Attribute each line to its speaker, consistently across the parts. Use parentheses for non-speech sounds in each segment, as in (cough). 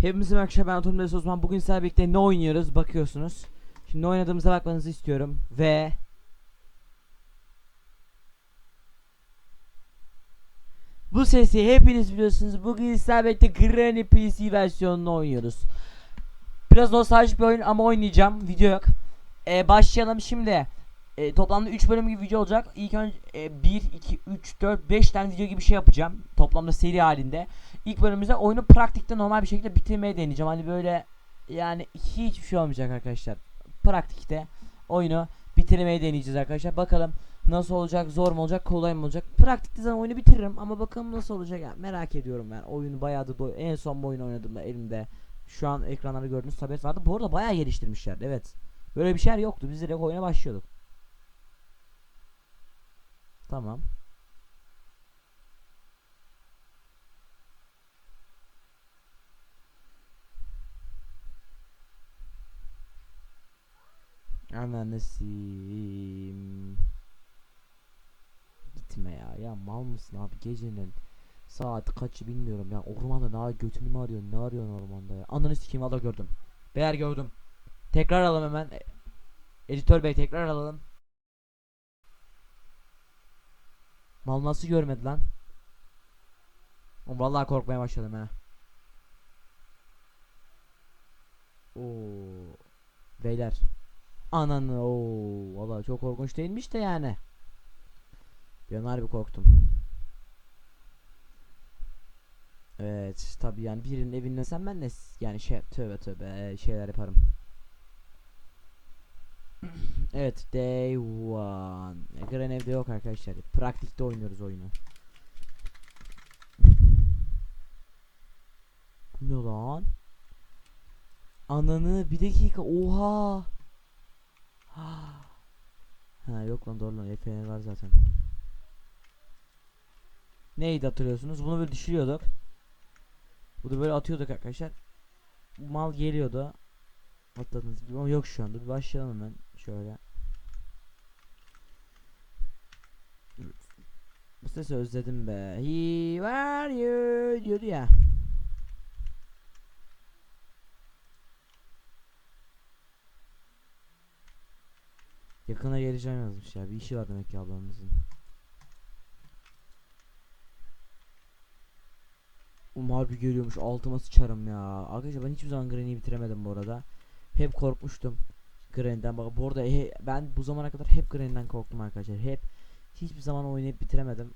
Speaker 1: Hepimizin arkadaşlar ben Atom Desi Osman. Bugün sizlerle birlikte ne oynuyoruz bakıyorsunuz. Şimdi ne oynadığımıza bakmanızı istiyorum. Ve... Bu sesi hepiniz biliyorsunuz. Bugün sizlerle Granny PC versiyonunu oynuyoruz. Biraz nostaljik bir oyun ama oynayacağım. Video yok. Ee, başlayalım şimdi. Ee, toplamda 3 bölüm gibi video olacak. İlk önce e, 1, 2, 3, 4, 5 tane video gibi şey yapacağım. Toplamda seri halinde. İlk bölümümüzde oyunu praktikte normal bir şekilde bitirmeye deneyeceğim. Hani böyle yani hiçbir şey olmayacak arkadaşlar. Praktikte oyunu bitirmeye deneyeceğiz arkadaşlar. Bakalım nasıl olacak, zor mu olacak, kolay mı olacak? Praktikte zaten oyunu bitiririm ama bakalım nasıl olacak yani merak ediyorum ben. Oyunu bayağı da bu- en son bu oyunu oynadığımda elimde şu an ekranlarda gördüğünüz tablet vardı. Bu arada bayağı geliştirmişler. Evet. Böyle bir şeyler yoktu. Biz direkt oyuna başlıyorduk. Tamam. Ananısım. Gitme ya. Ya mal mısın abi gecenin saat kaçı bilmiyorum ya. Ormanda ne götünü mü arıyorsun? Ne arıyorsun ormanda ya? Ananı sikeyim valla gördüm. Beyler gördüm. Tekrar alalım hemen. E- Editör bey tekrar alalım. Mal nasıl görmedi lan? Oğlum vallahi korkmaya başladım ha. Oo. Beyler. Ananı o valla çok korkunç değilmiş de yani. Bir harbi korktum. Evet tabi yani birinin evinde sen ben de yani şey tövbe tövbe şeyler yaparım. Evet day one. Ekran evde yok arkadaşlar. Praktikte oynuyoruz oyunu. Ne lan? Ananı bir dakika oha. Ha yok lan doğru lan feneri var zaten. Neydi hatırlıyorsunuz? Bunu böyle düşürüyorduk. Bu da böyle atıyorduk arkadaşlar. Mal geliyordu. Atladınız gibi ama yok şu anda. Bir başlayalım hemen şöyle. Bu sesi özledim be. He where you diyordu ya. Yakına geleceğim yazmış ya. Bir işi var demek ki ablamızın. Um harbi geliyormuş altıma sıçarım ya. Arkadaşlar ben hiçbir zaman Granny'i bitiremedim bu arada. Hep korkmuştum Granny'den. Bak bu arada he- ben bu zamana kadar hep Granny'den korktum arkadaşlar. Hep hiçbir zaman oynayıp bitiremedim.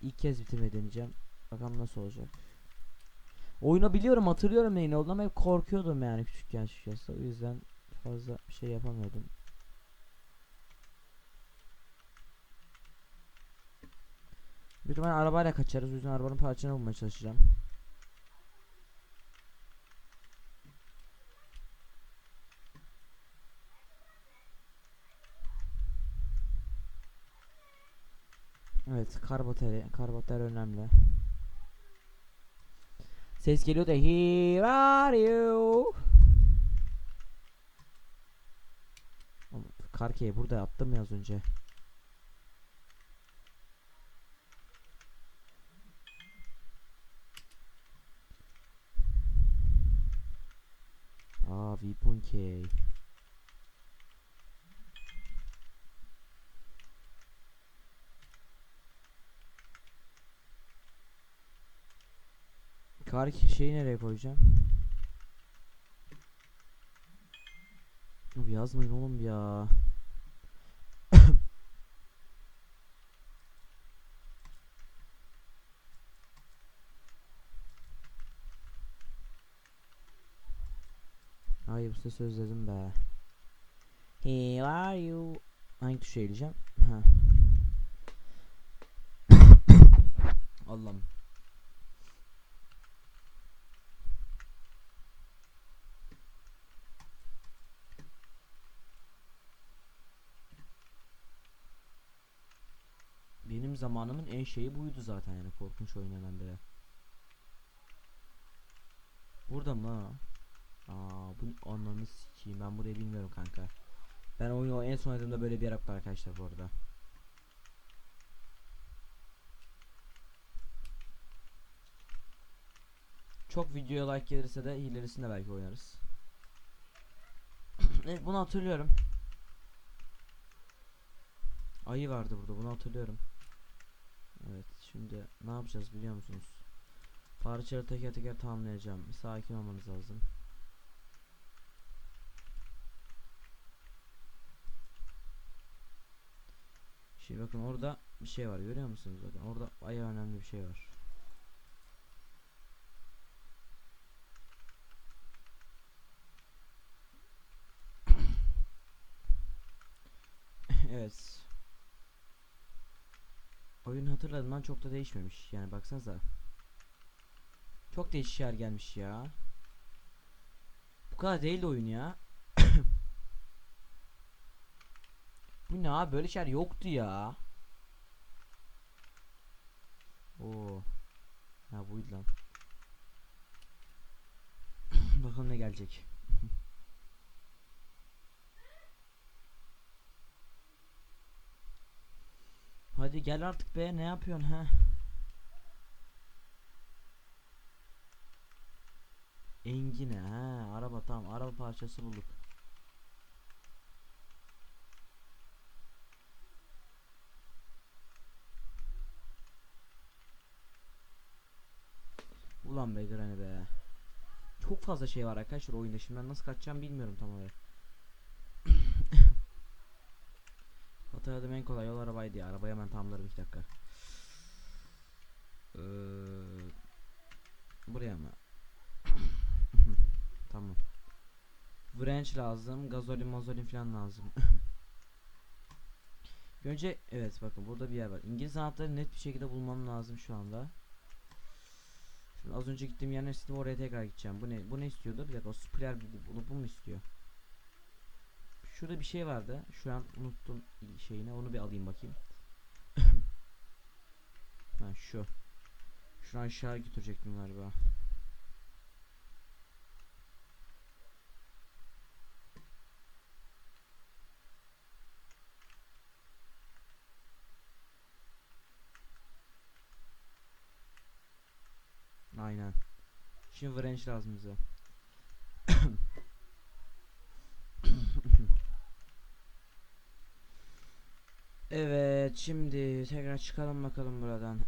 Speaker 1: İlk kez bitirmeyi deneyeceğim. Bakalım nasıl olacak. Oyunu biliyorum hatırlıyorum neyin olduğunu ama hep korkuyordum yani küçükken açıkçası. O yüzden fazla bir şey yapamıyordum. Büyük arabayla kaçarız. O yüzden arabanın parçasını bulmaya çalışacağım. Evet, kar batarya, kar batarya önemli. Ses geliyor da Here are you? Karkeyi burada attım ya az önce. Aa, Vipunkey. Kar şeyi nereye koyacağım? Abi yazmayın oğlum ya. (coughs) Ay bu ses özledim be. Here are you? Hangi tuşa eğileceğim? Ha. (coughs) Allah'ım. Zamanımın en şeyi buydu zaten yani korkunç oyun hemen böyle. Burada mı? Aa bu ananı sikeyim ben burayı bilmiyorum kanka. Ben oyunu en son oynadığımda böyle bir yer yoktu arkadaşlar bu arada. Çok videoya like gelirse de ilerisinde belki oynarız. (clears throat) evet bunu hatırlıyorum. Ayı vardı burada bunu hatırlıyorum. Evet şimdi ne yapacağız biliyor musunuz? Parçaları teker teker tamamlayacağım. Sakin olmanız lazım. Şimdi bakın orada bir şey var görüyor musunuz bakın orada bayağı önemli bir şey var. (clears throat) evet. Oyun hatırladığımdan çok da değişmemiş. Yani baksanıza. Çok değişik şeyler gelmiş ya. Bu kadar değil oyun ya. (coughs) Bu ne abi böyle şeyler yoktu ya. Oo. Ha buydu lan. (coughs) Bakalım ne gelecek. Hadi gel artık be ne yapıyorsun ha? Engine ha araba tamam araba parçası bulduk. Ulan be Granny be. Çok fazla şey var arkadaşlar oyunda şimdi ben nasıl kaçacağım bilmiyorum tam olarak. Hatırladığım en kolay yol arabaydı ya. Arabayı hemen tamamlarım 2 dakika. Ee, buraya mı? (coughs) tamam. Wrench lazım. Gazolin mazolin falan lazım. (coughs) Önce evet bakın burada bir yer var. İngiliz anahtarı net bir şekilde bulmam lazım şu anda. Şimdi az önce gittiğim yer nesiydi oraya tekrar gideceğim. Bu ne? Bu ne istiyordu? Bir dakika o sprayer bunu bu mu istiyor? Şurada bir şey vardı. Şu an unuttum şeyine. Onu bir alayım bakayım. (coughs) ha şu. Şunu aşağı götürecektim galiba. Aynen. Şimdi wrench lazım bize. Evet şimdi tekrar çıkalım bakalım buradan. (clears throat)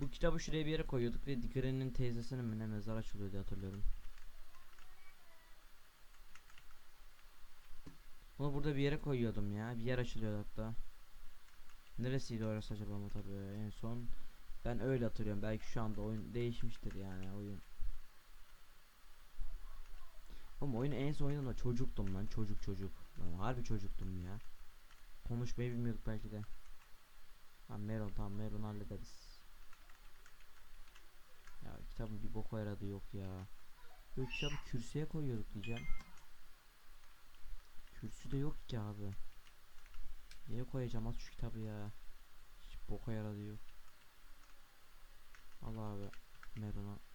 Speaker 1: Bu kitabı şuraya bir yere koyuyorduk ve Granny'nin teyzesinin mi ne mezar açılıyor diye hatırlıyorum. Bunu burada bir yere koyuyordum ya. Bir yer açılıyor hatta. Neresiydi orası acaba ama tabii en son ben öyle hatırlıyorum. Belki şu anda oyun değişmiştir yani oyun. Ama oyunu en son oynadığımda çocuktum lan çocuk çocuk. Lan harbi çocuktum ya. Konuşmayı bilmiyorduk belki de. Ha Meron tamam Meron hallederiz. Ya kitabın bir boku yaradı yok ya. Yok kitabı kürsüye koyuyorduk diyeceğim. Kürsü de yok ki abi. Niye koyacağım az şu kitabı ya. Hiç boka yaradı yok. Al abi Meron'a.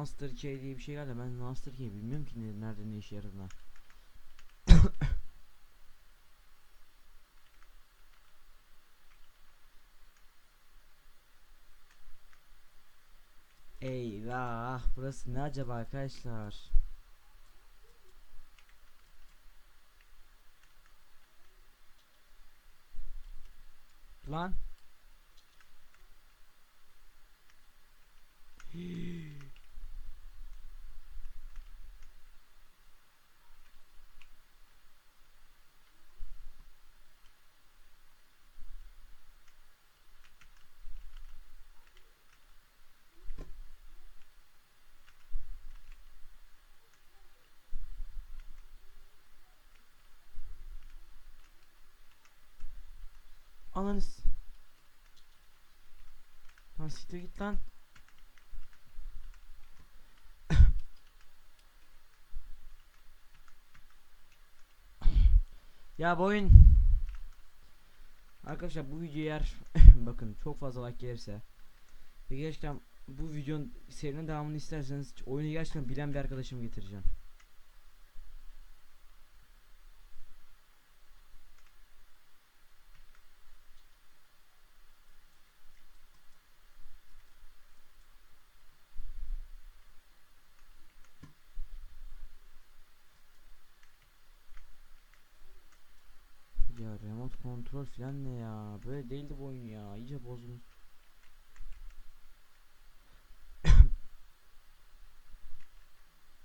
Speaker 1: Master Key diye bir şey geldi. Ben Master Key bilmiyorum ki ne- nerede ne işe yaradığını. (coughs) Eyvah, burası ne acaba arkadaşlar? Lan. (gasps) Ananız. Lan siktir git lan. ya bu oyun. Arkadaşlar bu video eğer (laughs) bakın çok fazla like gelirse ve gerçekten bu videonun serinin devamını isterseniz oyunu gerçekten bilen bir arkadaşımı getireceğim. Ya remote kontrol falan ne ya? Böyle değildi bu oyun ya. İyice bozulmuş. (coughs)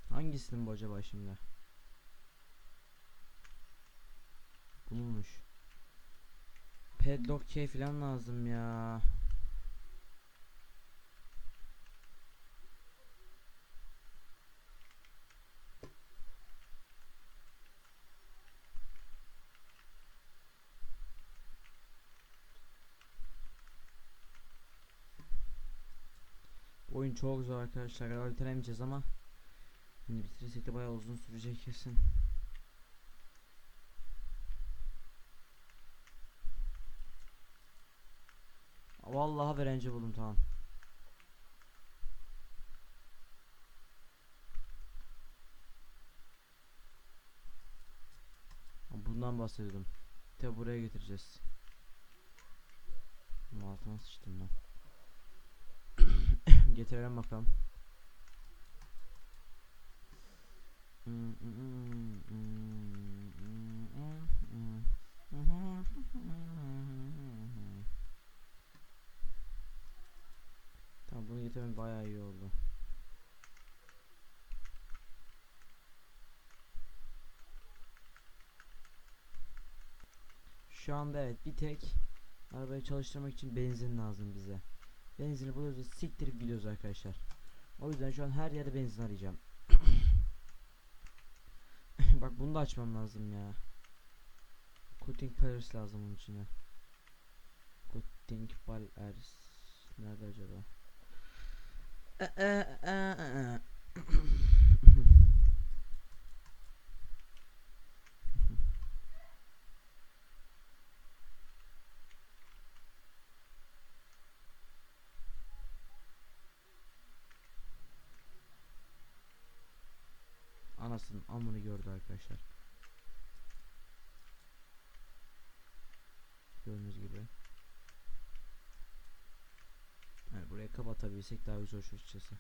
Speaker 1: Hangisinin bu acaba şimdi? Bununmuş. Padlock key falan lazım ya. Çok zor arkadaşlar. Galiba bitiremeyeceğiz ama Şimdi bitirirsek de bayağı uzun sürecek kesin. Vallahi öğrenci buldum tamam. Bundan bahsediyordum. Tabi buraya getireceğiz. Altıma sıçtım lan. Getirelim bakalım. Tamam bunu getirmem bayağı iyi oldu. Şu anda evet bir tek arabayı çalıştırmak için benzin lazım bize. Benzini buluyoruz siktirip gidiyoruz arkadaşlar. O yüzden şu an her yerde benzin arayacağım. (coughs) Bak bunu da açmam lazım ya. Cutting Pillars lazım bunun içine. Cutting Pillars nerede acaba? E, e, e, e, e. Anasının amını gördü arkadaşlar. Gördüğünüz gibi. Yani buraya kapatabilsek daha güzel açıkçası.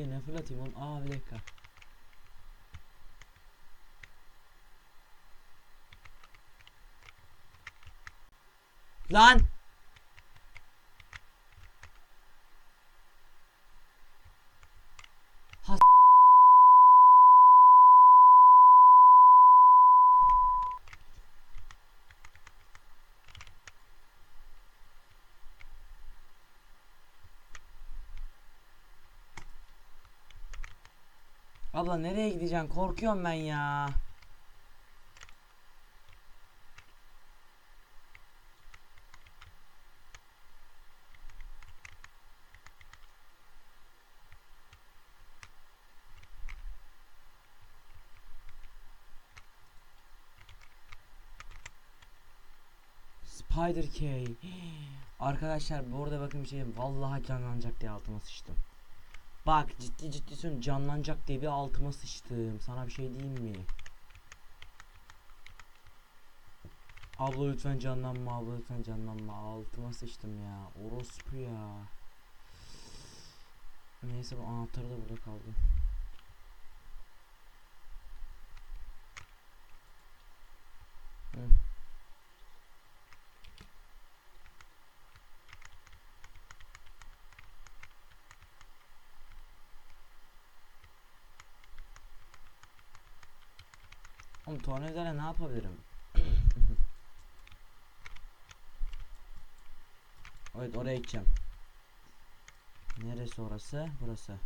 Speaker 1: Oraya ne fırlatayım oğlum? Aa bir dakika. Lan! Abla nereye gideceksin? Korkuyorum ben ya. Spider K. (gasps) Arkadaşlar bu arada bakın bir şey. Vallahi canlanacak diye altıma sıçtım. Bak ciddi ciddi söylüyorum canlanacak diye bir altıma sıçtım. Sana bir şey diyeyim mi? Abla lütfen canlanma abla lütfen canlanma altıma sıçtım ya orospu ya Neyse bu anahtarı da burada kaldı Oğlum tornavidayla ne yapabilirim? evet oraya gideceğim. Neresi orası? Burası.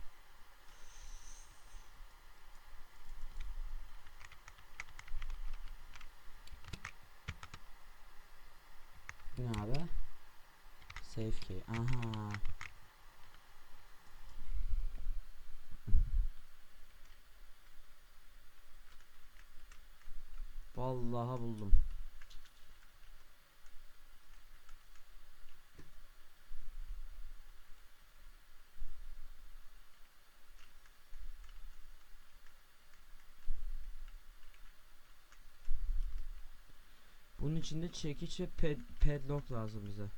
Speaker 1: Bu ne abi? Safe key. Aha. Vallahi buldum. Bunun içinde çekiç ve ped padlock lazım bize.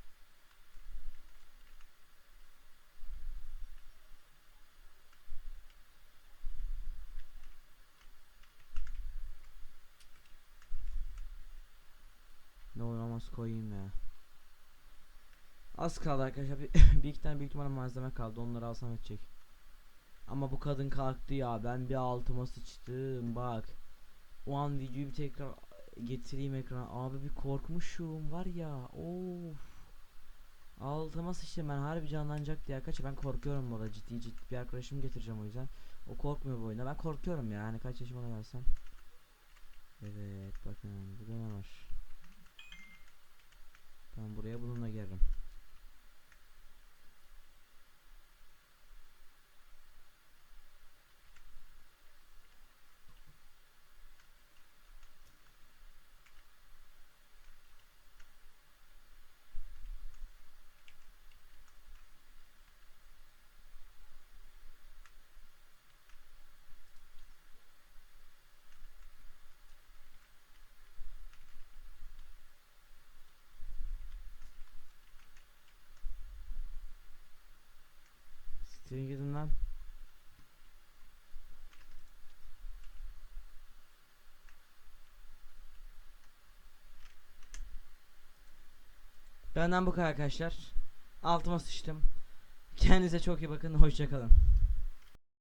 Speaker 1: Oynamaz koyayım ya. Az kaldı arkadaşlar. Bir, (laughs) bir iki tane büyük ihtimalle malzeme kaldı. Onları alsam edecek. Ama bu kadın kalktı ya. Ben bir altıma sıçtım. Bak. O an videoyu bir tekrar getireyim ekrana. Abi bir korkmuşum var ya. Of. Altıma sıçtım ben harbi canlanacak diye arkadaşlar ben korkuyorum bu arada ciddi ciddi bir arkadaşım getireceğim o yüzden. O korkmuyor bu oyunda. Ben korkuyorum ya. Hani kaç yaşıma gelsem. Evet bakın burada ne var? Ben buraya bununla gelirim. Siktirin gidin. Benden bu kadar arkadaşlar. Altıma sıçtım. Kendinize çok iyi bakın. Hoşçakalın.